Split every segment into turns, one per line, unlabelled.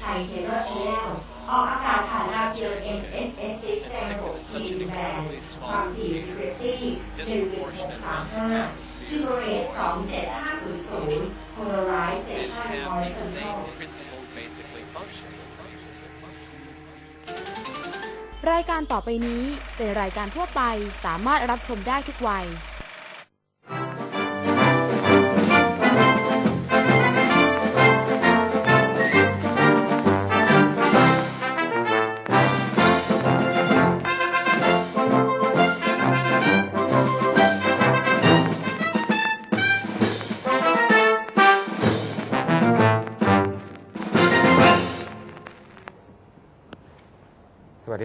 ไทยเคเบิลชแนลออกอากาศผ่านดาวเทียม MSS 6แรง6ทีแบนความถี่ฟรีเควนซี11635ซิโบเรต27500 polarization
And the
horizontal
same principles basically function.
รายการต่อไปนี้เป็นรายการทั่วไปสามารถรับชมได้ทุกวัย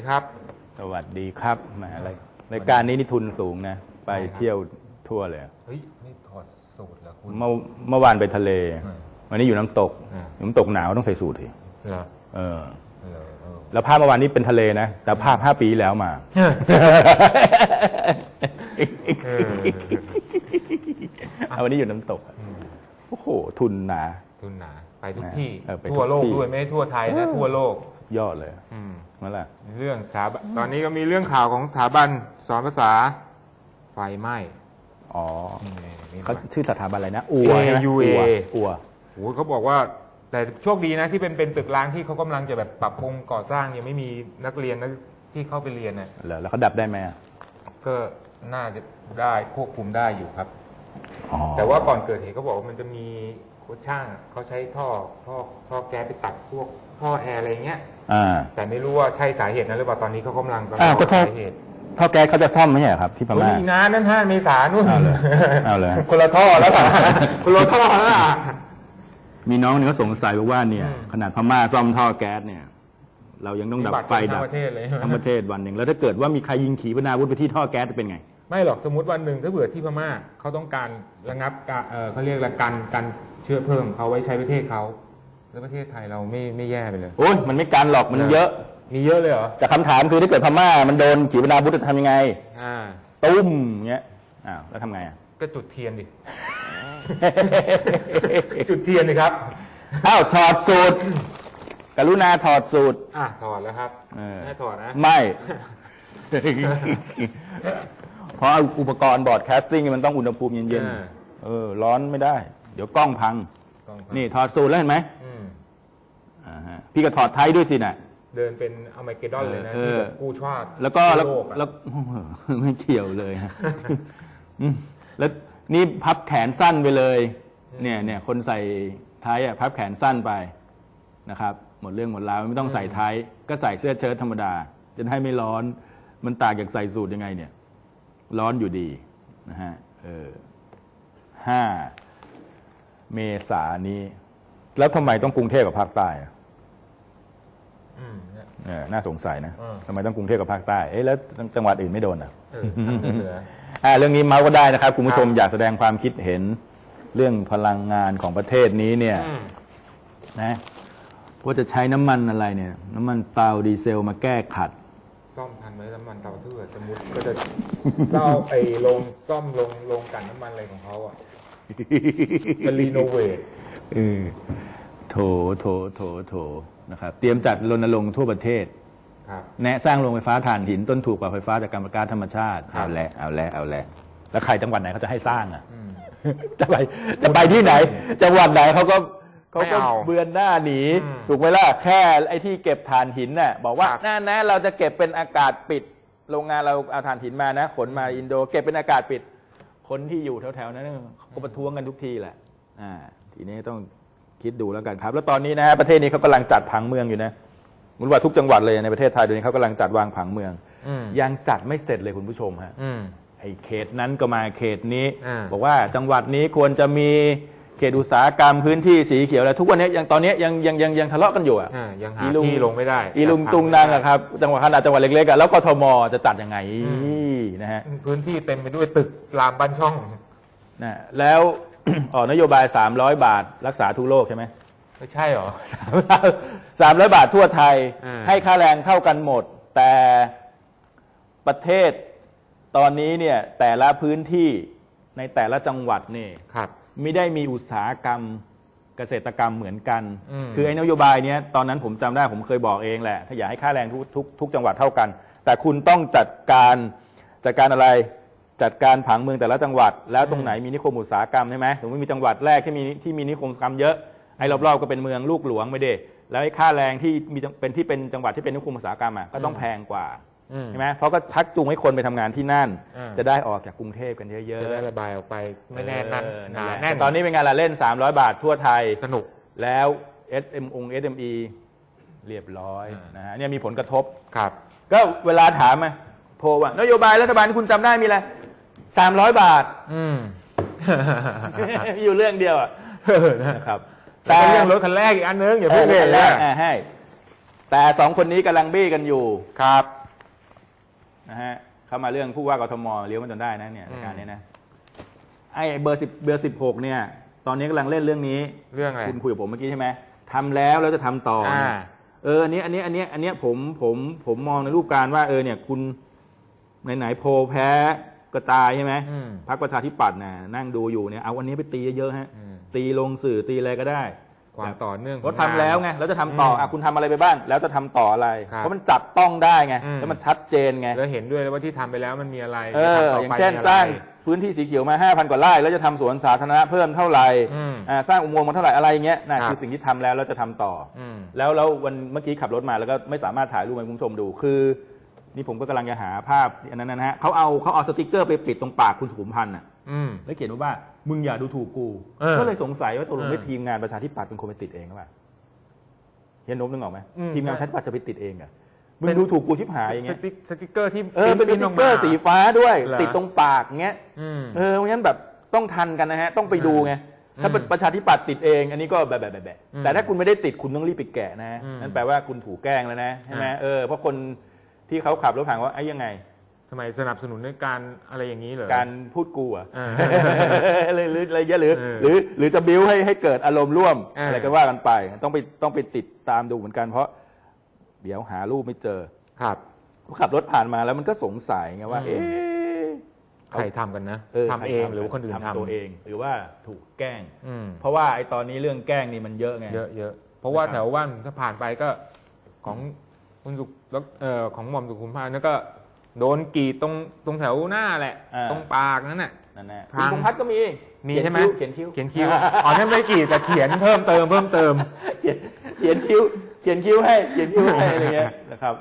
ครับ
สวัสดีครับแหมรายรายการนี้นี่ทุนสูงนะ ไป
ใช่ครับ
เที่ยวทั่วเลย
เฮ้ยนี่ถอดสูตรแล้วคุณ
เมื่อเมื่อวานไปทะเล
อืม
วันนี้อยู่น้ำตก
อ่า
อยู่น้ำตกหนาวต้องใส่สูทที
เหรอ
เออ
เหรอเออ
แล้วภาพเมื่อวานนี้เป็นทะเลนะ แต่ภาพห้าปีที่แล้วมา
เออ
เอาวันนี้อยู่น้ำตกอะ
อืม
โอ้โห ทุนหนา
ทุนหนา ไปทุกที่
เออไปทุก
ทั่วโลก
ที่
ด้วยไม่ใช่ทั่วไทยนะทั่วโลก
ยอดเลย
อืม
นั่นแหละ
เรื่องสถาบันตอนนี้ก็มีเรื่องข่าวของสถาบันสอนภาษาไฟไหม้
อ๋อ
นี่มี
เขา
ไฟ
ชื่อสถาบันอะไรนะอัวใช่ไหม
AUA
อัวอัว
โอ้โหเขาบอกว่า แต่โชคดีนะที่เป็นเป็นตึกร้างที่เขากำลังจะแบบปรับปรุงก่อสร้างยังไม่มีนักเรียนนักที่เข้าไปเรียนน่ะ
เหรอแล้วเขาดับได้ไหมอะ
ก็น่าจะได้ควบคุมได้อยู่ครับ
อ๋อ
แต่ว่าก่อนเกิดเหตุเขาบอกว่ามันจะมี ช่างเขาใช้ท่อท่อท่อแก๊สไปตัดพวกท่อแอร์อะไรเงี้ย
อ่า
แต่ไม่รู้ว่าใช่สาเหตุนั้นหรือเปล่าตอนนี้เขากำลังกำลั
อ้าวก็ท่อ
สาเหตุ
ท่อแก๊สเขาจะซ่อมไหมเนี่ยครับที่พ
โอ้ย
ม่า
อีกนานนั่นห้าเมษานู่น
เอาเลยเอาเลย
คนละท่อแล้วล่ะคนละท่อแล้วล่ะ
มีน้องหนึงก็สงสัยบอกว่าเนี่ย
อืม
ขนาดพม่าซ่อมท่อแก๊สเนี่ย เรายังต้องดับไฟ
มีบัตร
ดับ
ทั้งประเทศเลย
ทั้งประเทศวันหนึ่งแล้วถ้าเกิดว่ามีใครยิงขีปนาวุธไปที่ท่อแก๊สจะเป็นไง
ไม่หรอกสมมติวันหนึ่งถ้าเบื่อที่พม่าเขาต้องการระงับการเออเขาเรียกระกันการเชื้อเพลิงเขาไว้ใช้ประเทศเขาแล้วประเทศไทยเราไม่ไม่แย่ไปเลย
โอ้ยมันไม่การหรอกมันเยอะ
มีเยอะเลยเหรอ
แต่คำถามคือถ้าเกิดพม่ามันโดนขีปนาวุธจะทำยังไง
อ่า
ตุ้มเงี้ยอ้าวแล้วทำไงอะ
ก็จุดเทียนดิจุดเทียนดิครับ
อ้าวถอดสูตรกรุณาถอดสูตร
อะถอดแล้วครับ
เออ
ไม่ถอดนะ
ไม่ เพราะอุปกรณ์บอร์ดแคสติ้งมันต้องอุณหภูมิเย็น
อ่า
ๆเออ ร้อนไม่ได้ เดี๋ยวกล้องพัง
กล้องพัง
นี่ถอดสูตรแล้วเห็นไหม
อืม
อ่าฮะพี่ก็ถอดไทยด้วยสิน่ะ
เดินเป็นอเมริกดอนเลยนะ
เออ
ที่แบบกู้ชาติ
แล้วก็แล้ว
โลกอะ
แล้วไม่เกี่ยวเลยฮะอืมแล้วนี่พับแขนสั้นไปเลย เนี่ยเนี่ยคนใส่ไทยอะพับแขนสั้นไปนะครับ หมดเรื่องหมดราวไม่ต้องใส่ไทยก็ใส่เสื้อเชิ้ตธรรมดา จะได้ไม่ร้อน มันต่างจากใส่สูทยังไงเนี่ย ร้อนอยู่ดีนะฮะเออห้าเมษานี้ แล้วทำไมต้องกรุงเทพกับภาคใต้อะ
อืมเนี่ย
เออน่าสงสัยนะ
อืม
ทำไมต้องกรุงเทพกับภาคใต้เอ๊ะแล้วจังหวัดอื่นไม่โดนอะ
เออทางเหนือ
อ่าเรื่องนี้เมาส์ก็ได้นะครับ คุณผู้ชม
ครับ
อยากแสดงความคิดเห็นเรื่องพลังงานของประเทศนี้เนี่ย
อืม
นะว่าจะใช้น้ำมันอะไรเนี่ย น้ำมันเตาดีเซลมาแก้ขัด
ซ่อมทันไหมน้ำมันเตาถ้าเกิดสมมติก็จะเล่าไอ้โรงซ่อมโรงโรงกลันน้ำมันอะไรของเขาอะจะรีโนเวท
เออโถโถโถโถนะครับ เตรียมจัดรณรงค์ทั่วประเทศ
ครับ
แนะสร้างโรงไฟฟ้าถ่านหินต้นถูกกว่าไฟฟ้าจากการก๊าซธรรมชาติ
ครับ
เอาแหละเอาแหละเอาแหละแล้วใครจังหวัดไหนเขาจะให้สร้างอะ
อืม
จะไปจะไปที่ไหน จังหวัดไหนเขาก็ เขาก็
ไม่เอา
เบือนหน้าหนี
อืม
ถูกไหมล่ะแค่ไอ้ที่เก็บถ่านหินน่ะบอกว่า
ครับ
น่านะเราจะเก็บเป็นอากาศปิด โรงงานเราเอาถ่านหินมานะ ขนมาอินโด เก็บเป็นอากาศปิด คนที่อยู่แถวๆนั้นเขาก็ประท้วงกันทุกทีแหละอ่าทีนี้ต้องคิดดูแล้วกันครับ แล้วตอนนี้นะฮะประเทศนี้เขากำลังจัดผังเมืองอยู่นะมุนว่าทุกจังหวัดเลยในประเทศไทยเดี๋ยวนี้เขากำลังจัดวางผังเมือง
อืม
ยังจัดไม่เสร็จเลยคุณผู้ชมฮะ
อืม
ไอ้เขตนั้นก็มาเขตนี้
อ่า
บอกว่าจังหวัดนี้ควรจะมี เขตอุตสาหกรรมพื้นที่สีเขียวแล้วทุกวันนี้ยังตอนนี้ยังยังยังยังทะเลาะกันอยู่อะ
อ่ายังหา
อีลุง
ที่ลงไม่ได้
อีลุงตุงนางอะครับ จังหวัดขนาดจังหวัดเล็กๆอะแล้วกทมจะจัดยังไงนะฮะ
พื้นที่เต็มไปด้วยตึกรามบ้านช่อง
นะแล้ว ออกนโยบาย 300 บาทรักษาทุกโรคใช่ไหม
ไม่ใช่เหรอ
สามร้อยบาททั่วไทย
อ่า
ให้ค่าแรงเท่ากันหมด แต่ประเทศตอนนี้เนี่ยแต่ละพื้นที่ในแต่ละจังหวัดนี่
ครับ
ไม่ได้มีอุตสาหกรรมเกษตรกรรมเหมือนกัน
อืม
คือไอ้นโยบายเนี้ยตอนนั้นผมจำได้ผมเคยบอกเองแหละ ถ้าอยากให้ค่าแรงทุกทุกทุกจังหวัดเท่ากัน แต่คุณต้องจัดการจัดการอะไรจัดการผังเมืองแต่ละจังหวัด แล้วตรงไหนมีนิคมอุตสาหกรรมใช่ไหมสมมติมีจังหวัดแรกที่มีที่มีนิคมอุตสาหกรรมเยอะไอ้รอบๆก็เป็นเมืองลูกหลวงไม่ได้แล้วไอ้ค่าแรงที่มีเป็นที่เป็นจังหวัดที่เป็นนิคมอุตสาหกรรมอะก็ต้องแพงกว่า
อืม
ใช่ไหมเพราะก็ชักจูงให้คนไปทำงานที่นั่น
อ่า
จะได้ออกจากกรุงเทพกันเยอะ
จะได้ระบายออกไปไม่แน่นั่น
เออ
หนา
แหละ
แน่น
ตอนนี้เป็นไงล่ะเล่น 300 บาททั่วไทย
สนุก
แล้ว SM อง SME เรียบร้อย
อ่าน
นะฮะเนี่ยมีผลกระทบ
ครับ
ก็เวลาถามมาโพลว่านโยบายรัฐบาลที่คุณจำได้มีอะไรสามร้อยบาท
อืม
มีอยู่เรื่องเดียวอะนะครับ
แต่เรื่องรถคันแรกอีกอันนึงอย่า
เอ
เพิ่
อง
เลย
แร
นะ
กอ่าให้ แต่สองคนนี้กำลังบี้กันอยู่
ครับ
นะฮะเข้ามาเรื่องผู้ว่ากทมเลี้ยวมันจนได้นะเนี่ย
อืม
รายการนี้นะไอ้เบอร์สิบเบอร์สิบหกเนี่ย ตอนนี้กำลังเล่นเรื่องนี้
เรื่องอะไร
คุณคุยกับผมเมื่อกี้ใช่ไหมทำแล้วแล้วจะทำต่ออ
อ่า
เอออันนี้อันนี้อันนี้อันนี้ผมผมผมมองในรูปการว่าเออเนี่ย คุณไหนๆโพลแพ้กระจายใช่ไหม
อืม
พรรคประชาธิปัตย์น่ะนั่งดูอยู่เนี่ยเอาวันนี้ไปตีเยอะๆฮะ
อืม
ตีลงสื่อตีอะไรก็ได้
ความต่อเนื่องของ
ก็ทำแล้วไงแล้วจะทำต่อ
อืม
อะคุณทำอะไรไปบ้าง แล้วจะทำต่ออะไร
ครับ
เพราะมันจับต้องได้ไง
อืม
แล้วมันชัดเจนไง
แล้วเห็นด้วยว่าที่ทำไปแล้วมันมีอะไร
เอ
ที่
อ
ทำต่
อย่าง
ไป
เช่น
มีะไส
ร้างพื้นที่สีเขียวมา 5,000 กว่าไร่แล้วจะทำสวนสาธารณะเพิ่มเท่าไหร่
อืม
อ่าสร้างอุโมงค์มาเท่าไหร่อะไรอย่างเงี้ยน่ะ
ครับ
คือสิ่งที่ทำแล้วแล้วจะทำต่ออ
อืม
แล้วแล้ววันเมื่อกี้ขับรถมาแล้วก็ไม่สามารถถ่ายรูปให้คุณผู้ชมดูคือ นี่ผมก็กำลังจะหาภาพอันนั้นนะฮะเขาเอาเขาเอาสติกเกอร์ไปปิดตรงปากคุณสุขุมพันธ์อะ
อืม
แล้วเขียนไว้ว่ามึงอย่าดูถูกกู
เออ
ก็เลยสงสัยว่าตกลง
เออ
ไม่ทีมงานประชาธิปัตย์เป็นคนไปติดเองหรือเปล่าเห็นนบนึกออกไหม
อืม
ทีมงานประชาธิปัตย์จะไปติดเองเหรอะมึ
เป็
ง
น
ดูถูกกูชิบหายอย่าง
ส
เงี้ย
ติ๊กสติ๊กเกอร์ที่
เออเป็นส
พิมพ์
ติกเกอร์สีฟ้าด้วย
เหรอ
ติดตรงปากเงี้ย
อืม
เออเพราะฉะนั้นแบบต้องทันกันนะฮะ ต้องไปดูไง ถ้าเป็น
อืม
ประชาธิปัตย์ติดเอง อันนี้ก็แบบแบบแบบแบบ
อืม
แต่ถ้าคุณไม่ได้ติดคุณต้องรีบไปแกะนะ
อืม
นั่นแปลว่าคุณถูกแกล้งแล้วนะใช่ไหม
อ่า
เออเพราะคน ที่เขาขับรถผ่านว่าไอ้ยังไง
ทำไมสนับสนุนในการอะไรอย่างนี้เหรอ
การพูดกูเหรอะ
เออ
หรือหรืออะไรเงี้ยหรือ
เออ
หรือ หรือจะบิ้วให้ให้เกิดอารมณ์ร่วม
เอออ
อะไรก็ว่ากันไป ต้องไปต้องไปติดตามดูเหมือนกันเพราะ เดี๋ยวหารูปไม่เจอ
ครับ
ขับรถผ่านมาแล้วมันก็สงสัยไงว่า
อืม
เอ๊ะ
ใครทำกันนะ
เออ
ทำเองหรือว่าคนอื่นทำ
ตัวเอง หรือว่าถูกแกล้ง
อืม
เพราะว่าไอ้ตอนนี้เรื่องแกล้งนี่มันเยอะไง
เยอะเยอะเพราะว่า
นะครับ
แถวบ้านถ้าผ่านไปก็ของ คุณสุขแล้วเอ่อของหม่อมสุขุมพันธ์นั่นก็โดนกรีดตรงตรงแถวหน้าแหละ
อ่า
ตรงปากนั่นแหละ
นั่นแหละ
พั
คุณ
ง
พงษ์พัฒน์ก็มี
มีใช่ไหม
เขียนคิ้ว
เขียนคิ้วอ๋อนั่นไม่กรีดแต่เขียนเพิ่มเติมเพิ่มเติม
เขียนเขียนคิ้ว เขียนคิ้วให้ เขียนคิ้วให้อะไรเงี้ยนะครับ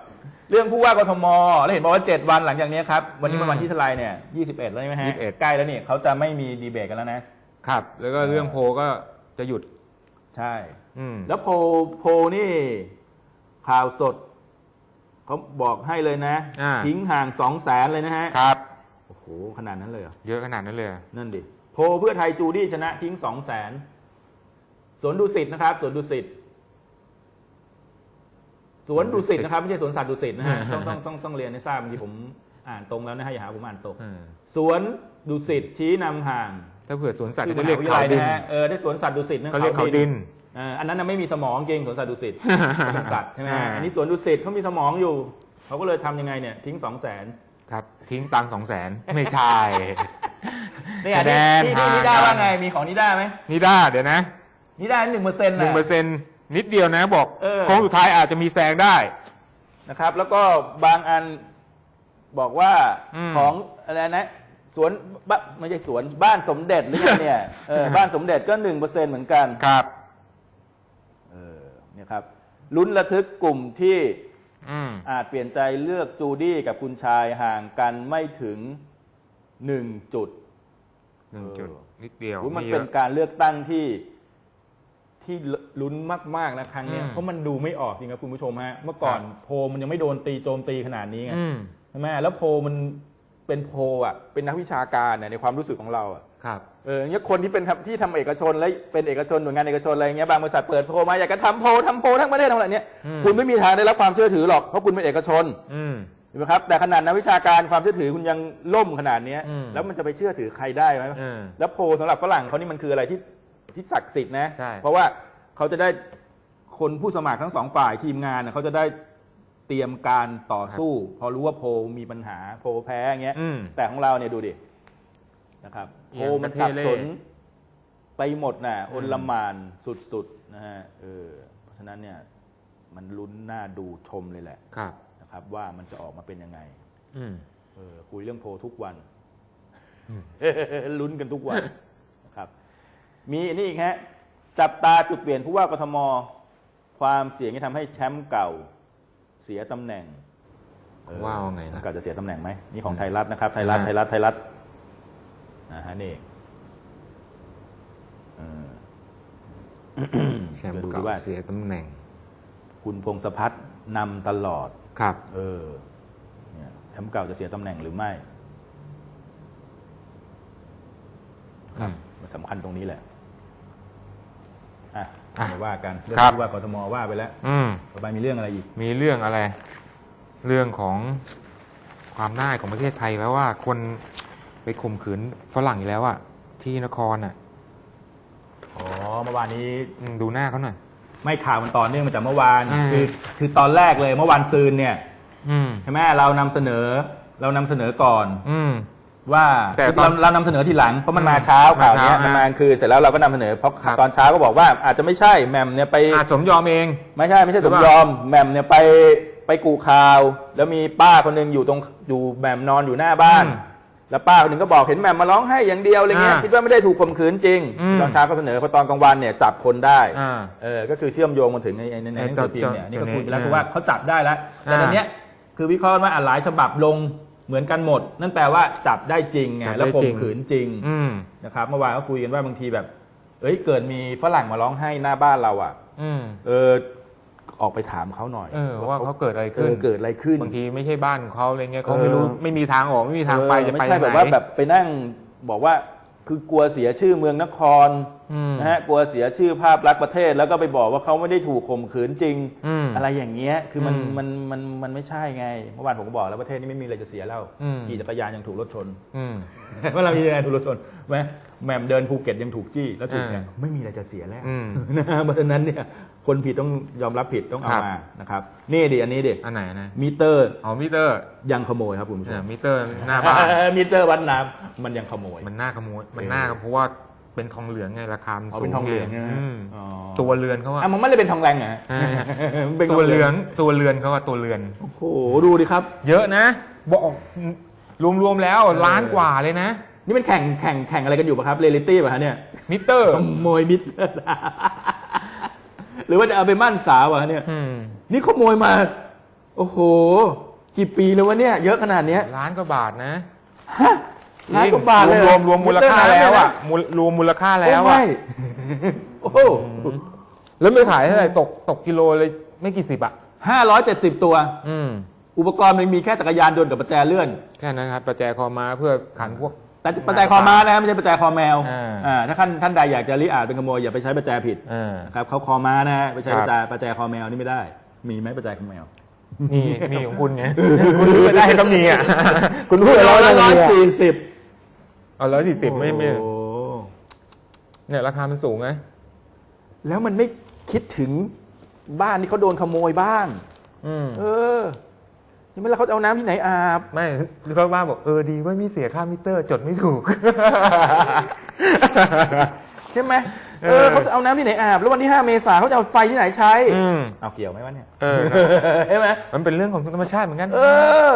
เรื่องผู้ว่ากทม แล้วเห็นบอกว่า 7 วันหลังจากนี้ครับ วันนี้มันวันที่เท่าไหร่เนี่ย 21 แล้วใช่ไหมฮะ
21
ใกล้แล้วนี่เขาจะไม่มีดีเบตกันแล้วนะ
ครับ แล้วก็เรื่องโพลก็จะหยุด
ใช่
อืม
แล้วโพลโพลนี่ข่าวสด เขาบอกให้เลยนะ
อ่า
ทิ้งห่างสองแสนเลยนะฮะ
ครับ
โอ้โห ขนาดนั้นเลยเหรอ
เยอะขนาดนั้นเลย
นั่นดิ โพลเพื่อไทยจูดี้ชนะทิ้งสองแสนสวนดุสิตนะครับสวนดุสิตสวนดุสิตนะครับไม่ใช่สวนสัตว์ดุสิตนะฮะต้องต้องต้องต้องเรียนให้ทราบบางทีผมอ่านตรงแล้วนะฮะอย่าหาผมอ่านตก
อืม
สวนดุสิตชี้นำห่าง
ถ้าเผื่อสวนสัตว์
ชื่อ
ก็
ม
เรี
หาย
ก
วิทยา
เขา
ลัย
ดิ
นะ
น
ฮะเออได้สวนสัตว์ดุสิตนะ
เขาเรียกเขาดิน
เอออันนั้นน่ะไม่มีสมองจริงสวนสัตว์ดุสิตเป็นสัตว์ใช่ไหมฮะ
อ่า
อันนี้สวนดุสิตเขามีสมองอยู่เขาก็เลยทำยังไงเนี่ย ทิ้งสองแสน
ครับ ทิ้งตังสองแสนไม่ใช่
นี่
คะแนน
นี่นี่นิด้าว่าไงมีของนิด้าไหม
นี่ได้เดี๋ยวนะ
นิด้าหนึ่งเปอร์เซ็นต์
หนึ่งเปอร์เซ็นนิดเดียวนะบอก
เออ
โค้งสุดท้ายอาจจะมีแซงได้
นะครับ แล้วก็บางอันบอกว่า
อืม
ของอะไรนะสวนบ้านไม่ใช่สวนบ้านสมเด็จหรือไงเนี่ยเออบ้านสมเด็จก็หนึ่งเปอร์เซ็นเหมือนกัน
ครับ
เออเนี่ยครับลุ้นระทึกกลุ่มที่
อืม
อาจเปลี่ยนใจเลือกจูดี้กับคุณชายห่างกันไม่ถึงหนึ่งจุด
หนึ่งจุดนิดเดียว
โอ้ยมัน
ไย
เป็น
อะ
การเลือกตั้งที่ที่ลุ้นมากๆนะครั้งเนี้ย
อืม
เพราะมันดูไม่ออกจริงครับคุณผู้ชมฮะเมื่อก่อน
ครับ
โพลมันยังไม่โดนตีโจมตีขนาดนี้ไง
อืม
ใช่ไหมแล้วโพลมัน เป็นโพลอะเป็นนักวิชาการเนี่ยในความรู้สึกของเราอะ
ครับ
เออเนี่ยคนที่เป็นทำที่ทำเอกชนและเป็นเอกชนหน่วยงานเอกชนอะไรเงี้ยบางบริษัทเปิดโพลมาอยากจะทำโพลทำโพลทั้งประเทศทั้งอะไรเนี้ย
อืม
คุณไม่มีทางได้รับความเชื่อถือหรอกเพราะคุณเป็นเอกชน
อืม
ถูกไหมครับแต่ขนาดนักวิชาการความเชื่อถือคุณยังล่มขนาดเนี้ย
อืม
แล้วมันจะไปเชื่อถือใครได้ไหม
เออ
แล้วโพลสำหรับฝรั่งเขานี่มันคืออะไรที่ที่ศักดิ์สิทธิ์นะ
ใช่
เพราะว่าเขาจะได้คนผู้สมัครทั้งสองฝ่ายทีมงานน่ะเขาจะได้ เตรียมการต่อสู้พอรู้ว่าโพลมีปัญหาโพลแพ้อย่างเงี้ย
อืม
แต่ของเราเนี่ยดูดินะครับ
เอี
โพ
ย
ล
ง
มัน
ประเท
สั
ศ
บ
เล่
สนไปหมดน่ะอนละหมานสุดๆนะฮะเออเพราะฉะนั้นเนี่ยมันลุ้นหน้าดูชมเลยแหละ
ครับ
นะครับ ว่ามันจะออกมาเป็นยังไง
อืม
เออคุยเรื่องโพลทุกวันลุ้นกันทุกวันนะครับ มีอันนี้อีกฮะ จับตาจุดเปลี่ยนผู้ว่ากทม ความเสี่ยงที่ทำให้แชมป์เก่าเสียตำแหน่งเออ
ว่าว่าไงนะ
เก่าจะเสียตำแหน่งไหมนี่ของไทยรัฐนะครับ ไทยรัฐ
อ่า
ไทยรัฐไทยรัฐนะฮะนี่เออ
แชมป์
เดี๋ยวดู
เก่า
ดิว่า
เสียตำแหน่ง
คุณพงศพัฒน์นำตลอด
ครับ
เออเนี่ยแชมป์เก่าจะเสียตำแหน่งหรือไม่
อืม
มันสำคัญตรงนี้แหละอะ
อะ
มา ว่ากันเรื่อง
ครับ
ที่ว่ากทมว่าไปแล้ว
อืม
ต่อไปมีเรื่องอะไรอีก
มีเรื่องอะไร เรื่องของความน่าของประเทศไทยแล้วว่าคนไปข่มขืนฝรั่งอีกแล้วอะที่นครอะ
อ๋อเมื่อวานนี้
อืมดูหน้าเขาหน่อย
ไม่ข่าวมันต่อเนื่องมาจากเมื่อวาน
อืม
คือคือตอนแรกเลยเมื่อวานซืนเนี่ย
อืม
ใช่ไหมเรานำเสนอ เรานำเสนอก่อน
อืม
ว่า
แต่
คือ
ตอน
เราเรานำเสนอทีหลังเพราะมันมา
อืม
เช้าข่าวเนี้ย
มาเช้า
มันมาคือเสร็จแล้วเราก็นำเสนอเพราะ
ครับ
ตอนเช้าก็บอกว่าอาจจะไม่ใช่แหมมเนี่ยไป
อาจสมยอมเอง
ไม่ใช่ไม่ใช่
หรื
ส
อ
ม
เปล่าย
อมแหม่มเนี่ยไปไปกูข่าว แล้วมีป้าคนหนึ่งอยู่ตรงอยู่แหม่มนอนอยู่หน้าบ้าน
อืม
แล้วป้าคนหนึ่งก็บอกเห็นแหม่มมาร้องไห้อย่างเดียวอะไรเงี้ย
อ่า
คิดว่าไม่ได้ถูกข่มขืนจริง
อืม
ตอนเช้าก็เสนอพอตอนกลางวันเนี่ยจับคนได้
อ่า
เออ ก็คือเชื่อมโยงมาถึงในในในหนังสือพิมพ์เนี่ย
ไอ้
นี่ก็
ตัว
คุยไปแล้ว
ตัวนี้
คือว่าเขาจับได้แล้ว แต่
อ่า
ตอนเนี้ยคือวิเคราะห์ว่าอะหลายฉบับลง เหมือนกันหมด นั่นแปลว่าจับได้จริงไง
จับได้
แล้วข่
จริ
ม
ง
ขืนจริง
อืม
นะครับเมื่อวานก็คุยกันว่าบางทีแบบ เอ้ยเกิดมีฝรั่งมาร้องไห้หน้าบ้านเราอะ
อืม
เออออกไปถามเขาหน่อย
เออว่าเขาเกิดอะไร
เอ
ขึ้น
อเกิดอะไรขึ้น
บางทีไม่ใช่บ้านของเขาอะไรเงี้ยเขา
เออ
ไม่รู้ไม่มีทางออกไม่มีทางไป
เออ
จะ
ไม่
ไป
ใช่
ไห
แบบ
น
ว่าแบบไปนั่งบอกว่า คือกลัวเสียชื่อเมืองนคร
อืม
นะฮะกลัวเสียชื่อภาพลักษณ์ประเทศ แล้วก็ไปบอกว่าเขาไม่ได้ถูกข่มขืนจริง
อืม
อะไรอย่างเงี้ย คือมัน
อืม
มันมันมันไม่ใช่ไงเมื่อวานผมก็บอกแล้วประเทศนี้ไม่มีอะไรจะเสียแล้ว
อืม
ขี่จักรยานยังถูกรถชน
อืม
ว่าเรามีอะไรถูกรถชนไหม แหม่มเดินภูเก็ตยังถูกจี้แล้วถูก
อ่า
เนี่ยไม่มีอะไรจะเสียแล้ว
อืม
นะฮะเพราะฉะนั้นเนี่ยคนผิดต้องยอมรับผิดต้องเอา
ครับ
มานะครับนี่ดิอันนี้ดิ
อันไหนนะ
มิเตอร์
อ๋อมิเตอร์
ยังขโมยครับคุณผู้ช
เนี่ย
ม
มิเตอร์หน้าบ้าน
มิเตอร์วัดน้ำมันยังขโมย
มันน่าขโมยมัน
เออ
น่าเพราะว่าเป็นทองเหลืองไงราคามัน
เอา
สู
เป็น
ง
ทองเหลืองใช่ไหม
อืม
อ๋อ
ตัวเรือนเขาว่า
อะมันไม่ได้เป็นทองแรงเหรอฮะ
อ่า
มันเป็นท
ตัวเหลืองตัวเรือนเขาว่าตัวเรือน
โอ้โหดูดิครับ
เยอะนะ บอกรวมๆแล้วล้านกว่าเลยนะ
นี่เป็นแข่งแข่งแข่งอะไรกันอยู่ปะครับเรลิตี้ป่ะฮะเนี่ย
มิเตอร์
ขโมยมิเตอร์หรือว่าจะเอาไปมั่นสาวอะเนี่ย
อืม
นี่ขโมยมา โอ้โห กี่ปีแล้ววะเนี่ย เยอะขนาดเนี้ย
ล้านกว่าบาทนะ
ฮะล้านกว่าบาทเลย
รวมรวมมูลค่าแล้วอะมูลรวมมูลค่าแล้วอะ
โอ้โห
แล้วไม่ขายเท่าไหร่ตกตกกิโลเลยไม่กี่สิบอะ
ห้าร้อยเจ็ดสิบตัว
อืม
อุปกรณ์มันมีแค่จักรยานยนต์กับประแจเลื่อน
แค่นั้นครับประแจคอมาเพื่อขันพวก
แต่ประแจคอม้านะไม่ใช่ประแจคอแมว
อ่า
อ่าถ้าท่านท่านใดอยากจะริอาจเป็นขโมยอย่าไปใช้ประแจผิด
อ่า
นะครับเขาคอม้านะฮะไปใช้
ค
ป
รับ
ระแจประแจคอแมวนี่ไม่ได้ มีไหมประแจคอแมว
นี่นี่ของคุณไงคุณรู้ไปได้ก็มีอะ
คุณพูด
ร้
ร้
อ
อยย
ร้
ร้
อ
อยย
สี่
สี่สิบ
เอาร้อยสี่สิบไม่ไม่
โอ้โห
เนี่ยราคามันสูงไง
แล้วมันไม่คิดถึงบ้านที่เขาโดนขโมยบ้าง
อืม
เออ ยังไม่แล้วเขาจะเอาน้ำที่ไหนอาบ
ไม่เขาบ้านบอกเออดีว่ามีเสียค่ามิเตอร์ จดไม่ถูก
ใช่ไหมเอ
เอ
อ
อ
เขาจะเอาน้ำที่ไหนอาบ แล้ววันที่ห้าเมษาเขาจะเอาไฟที่ไหนใช้
อืม
เอาเกี่ยวไหมวะเนี่ย
เออ
ใช่ไหม
มันเป็นเรื่องของธรรมชาติเหมือนกัน
เออ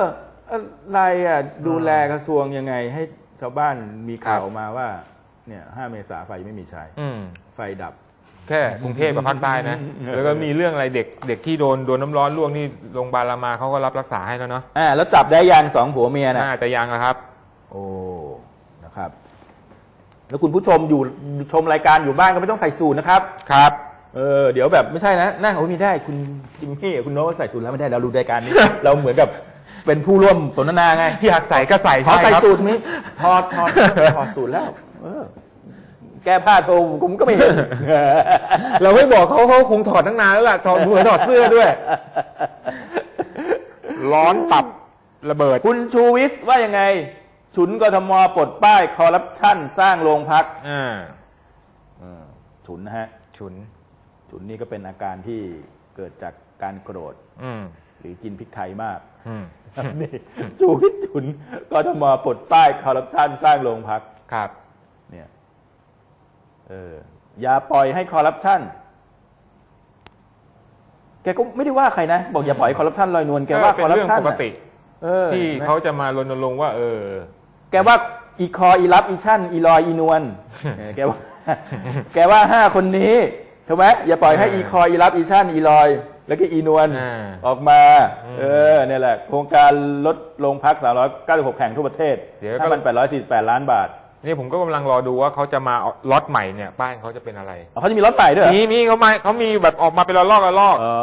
อะไรอะ ดูแลกระทรวงยังไง ให้ชาวบ้านมีข่าวออกมาว่า เนี่ยห้าเมษาไฟไม่มีใช้
อืม
ไฟดับ
แค่กรุงเทพกับภาคใต้นะ
เออ
แล้วก็มีเรื่องอะไรเด็กเด็กที่โดนโดนน้ำร้อนลวกนี่โรงพยาบาลรามาเขาก็รับรักษาให้แล้วเนาะ
อ่าแล้วจับได้ยังสองผัวเมียนะ
น่าจะยังนะครับ
โอ้นะครับ แล้วคุณผู้ชมอยู่ชมรายการอยู่บ้านก็ไม่ต้องใส่สูทนะครับ
ครับ
เออเดี๋ยวแบบไม่ใช่นะนั่งโอ้ยไม่ได้คุณจิมมี่กับคุณโน้ตใส่สูทแล้วไม่ได้เราดูรายการนี้ เราเหมือนกับเป็นผู้ร่วมสนทนาไง
อยากใส่ก็ใส่
ขอใส่
ครับ
สูทนี้ถอดถอดถอดสูทแล้ว เออ แก้ผ้าโทรผมก็ไม่เห็น
เราไม่บอกเขาเขาคงถอดตั้งนานแล้วล่ะถอดหัวถอดเสื้อด้วย ร้อนตับระเบิด
คุณชูวิทย์ว่ายังไงฉุนกทมปลดป้ายคอร์รัปชันสร้างโรงพัก
อ่า
ฉุนนะฮะ
ฉุน
ฉุนนี่ก็เป็นอาการที่เกิดจากการโกรธ
อืม
หรือกินพริกไทยมาก
อืม
นี่ชูวิทย์ฉุนกทมปลดป้ายคอร์รัปชันสร้างโรงพัก
ครับ
เนี่ยเอเออ อย่าปล่อยให้คอร์รัปชันแกก็ไม่ได้ว่าใครนะ บอกอย่าปล่อยให้คอร์รัปชันลอยนวลแกว่า
เป็
คอนร์รัป
เรื่อง
ชัน
ปกติ
เออ
ที่
ห็นไหม
เขาจะมารณรงค์ว่า เออ
แกว่าอีคออีรับอีชั่นอีลอยอีนวลเออแกว่า แกว่าห้าคนนี้ถูกไหมอย่าปล่อยให้
เออ
อีคออีรับอีชั่นอีลอย แล้วก็อีนวล
อ่า
ออกมา
อืม
เออเนี่ยแหละ โครงการลดโรงพัก396แห่งทั่วประเทศ
เดี๋ยวก็
ถ้ามัน848ล้านบาท
นี่ผมก็กำลังรอดูว่าเขาจะมาเอาล็อตใหม่เนี่ย ป้ายเขาจะเป็นอะไร
อ๋อเขาจะมีรถใหม่ด้วยเหรอ
มีมีเขามาเขามีแบบออกมาเป็นละลอกละลอก
อ๋อ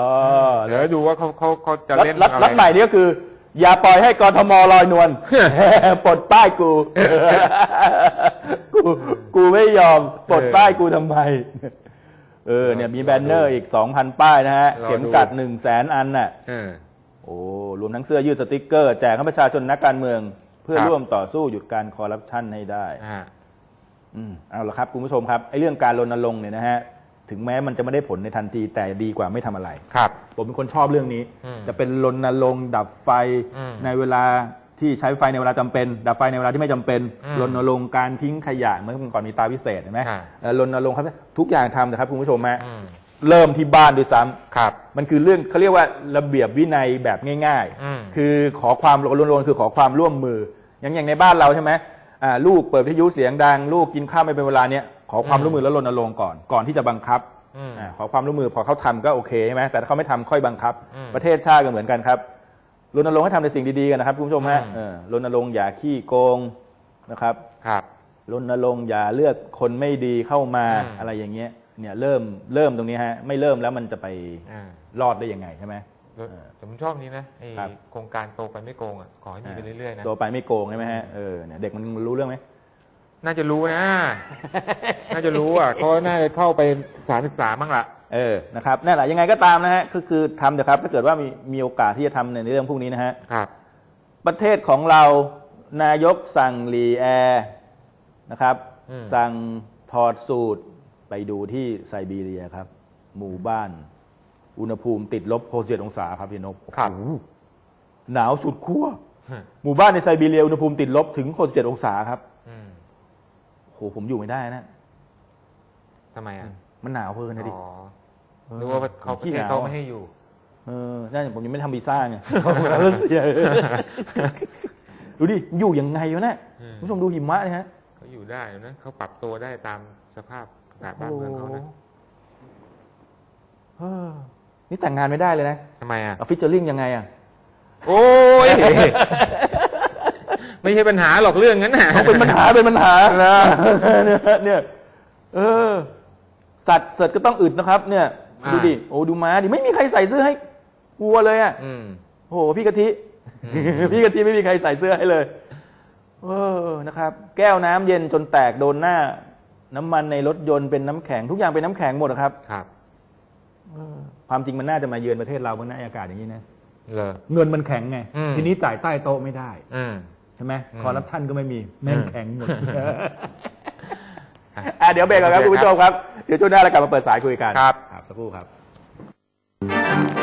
เดี๋ยวดูว่าเขาเขาเขาจะ
รถ
เล่น
รถ
อะไร
รถใหม่นี่ก็คือ อย่าปล่อยให้กรทมลอยนวล ปลดป้ายกู กูกูไม่ยอมปลดป้ายกูทำไม เออเนี่ยมีแบนเนอร์อีก2,000ป้ายนะฮะเข็มกัด1 0 0 0 0แสนอันน่ะ
เออ
โอ้รวมทั้งเสื้อยืดสติกเกอร์ แจกให้ประชาชนนักการเมืองเพื่อ
ครับ
ร่วมต่อสู้หยุดการคอร์รัปชันให้ได้
อ่า
อืมเอาละครับคุณผู้ชมครับไอ้เรื่องการรณรงค์เนี่ยนะฮะถึงแม้มันจะไม่ได้ผลในทันทีแต่ดีกว่าไม่ทำอะไร
ครับ
ผมเป็นคนชอบเรื่องนี้
อืม
จะเป็นรณรงค์ดับไฟ
อืม
ในเวลาที่ใช้ไฟในเวลาจำเป็น ดับไฟในเวลาที่ไม่จำเป็น
อืม
รณรงค์การทิ้งขยะเมื่อก่อนมีตาพิเศษเห็นไหม
อ่า
เอ่อรณรงค์ครับทุกอย่างทำนะครับคุณผู้ชมฮะ
อืม
เริ่มที่บ้านด้วยซ้ำ
ครับ
มันคือเรื่องเขาเรียกว่าระเบียบวินัยแบบง่าย
อืม
ๆคือขอความรณรงค์คือขอความร่วมมือ อย่างอย่างในบ้านเราใช่ไหมอ่าลูกเปิดวิทยุเสียงดัง ลูกกินข้าวไม่เป็นเวลาเนี้ยขอความร่วมมือแล้วรณรงค์ก่อนก่อนที่จะบังคับ
อืม
อาขอความร่วมมือพอเขาทำก็โอเคใช่ไหมแต่ถ้าเขาไม่ทำค่อยบังคับ
อืม
ประเทศชาติก็เหมือนกันครับรณรงค์ให้ทำในสิ่งดีๆกันนะครับคุณผู้ชมฮะ
อืม
เออรณรงค์อย่าขี้โกงนะครับ
ครับ
รณรงค์อย่าเลือกคนไม่ดีเข้ามา
อืม
อะไรอย่างเงี้ยเนี่ยเริ่มเริ่มตรงนี้ฮะไม่เริ่มแล้วมันจะไป
อ่าร
อดได้ยังไงใช่ไหม
แต่ผมชอบนี้นะไอ้
ครับ
โครงการโตไปไม่โกงอะขอให้มีไปเรื่อยๆนะ
โตไปไม่โกงใช่ไหมฮะเออเนี่ยเด็กมันรู้เรื่องไหม
น่าจะรู้นะ น่าจะรู้อะเขาน่าจะเข้าไปสถานศึกษาบ้างละ
เออ นะครับนั่นแหละยังไงก็ตามนะฮะก็คือทำเถอะครับ ถ้าเกิดว่ามีมีโอกาสที่จะทำในเรื่องพวกนี้นะฮะ
ครับ
ประเทศของเรานายกสั่งรีแอร์นะครับ
อืม
สั่งถอดสูตรไปดูที่ไซบีเรียครับ หมู่บ้าน อุณหภูมิติดลบโพเองศาครับพี่นพ
ครับ
โอ้โหหนาวสุดขั้วหมู่บ้านในไซบีเรียอุณหภูมิติดลบถึง67องศาครับ
อืม
โหผมอยู่ไม่ได้นะ
ทำไมอะ
มันหนาวเพลินนะดิ
อ๋อนึกว่าเขาประ
ขี้
เท
ห
ศ
นาว
เขาไม่ให้อยู่
เออนั่นผมยังไม่ทำวีซ่าไงรัสเซียดูดิอยู่ยังไงวะเนี่ย
อืม
คุณผู้ชมดูหิมะเลยฮะ
เขาอยู่ได้นะเขาปรับตัวได้ตามสภาพอากาศบ้านเมืองเขานะ
เออ นี่แต่งงานไม่ได้เลยนะ
ทำไมอะ
เอาฟิชเจอริงยังไงอะ
โอ้ย ไม่ใช่ปัญหาหรอกเรื่องนั้นน่ะ
เป็นปัญหาเป็นปัญหาเนี่ยเนี่ยเออ สัตว์เสร็จก็ต้องอึดนะครับ เนี่ย
อ่า
ดูดิโอ้ดูม้าดิไม่มีใครใส่เสื้อให้วัวเลยอะ
อืม
โอ้โหพี่กะทิพี่กะทิไม่มีใครใส่เสื้อให้เลยเออนะครับ แก้วน้ำเย็นจนแตกโดนหน้า น้ำมันในรถยนต์เป็นน้ำแข็งทุกอย่างเป็นน้ำแข็งหมดอะครับ
ครับ
ความจริงมันน่าจะมาเยือนประเทศเราบนหน้าอากาศอย่างนี้นะ
เลย
เงินมันแข็งไง
อืม
ทีนี้จ่ายใต้โต๊ะไม่ได้
อืม
ใช่ไหม
อืม
คอร์รัปชันก็ไม่มีแม่ง
อืม
แข็งหมดอะเดี๋ยวเบรกก่อนครับคุณผู้ชมครับ เดี๋ยวช่วงหน้าเรากลับมาเปิดสายคุยกัน
ครับ
ครับสักครู่ครับ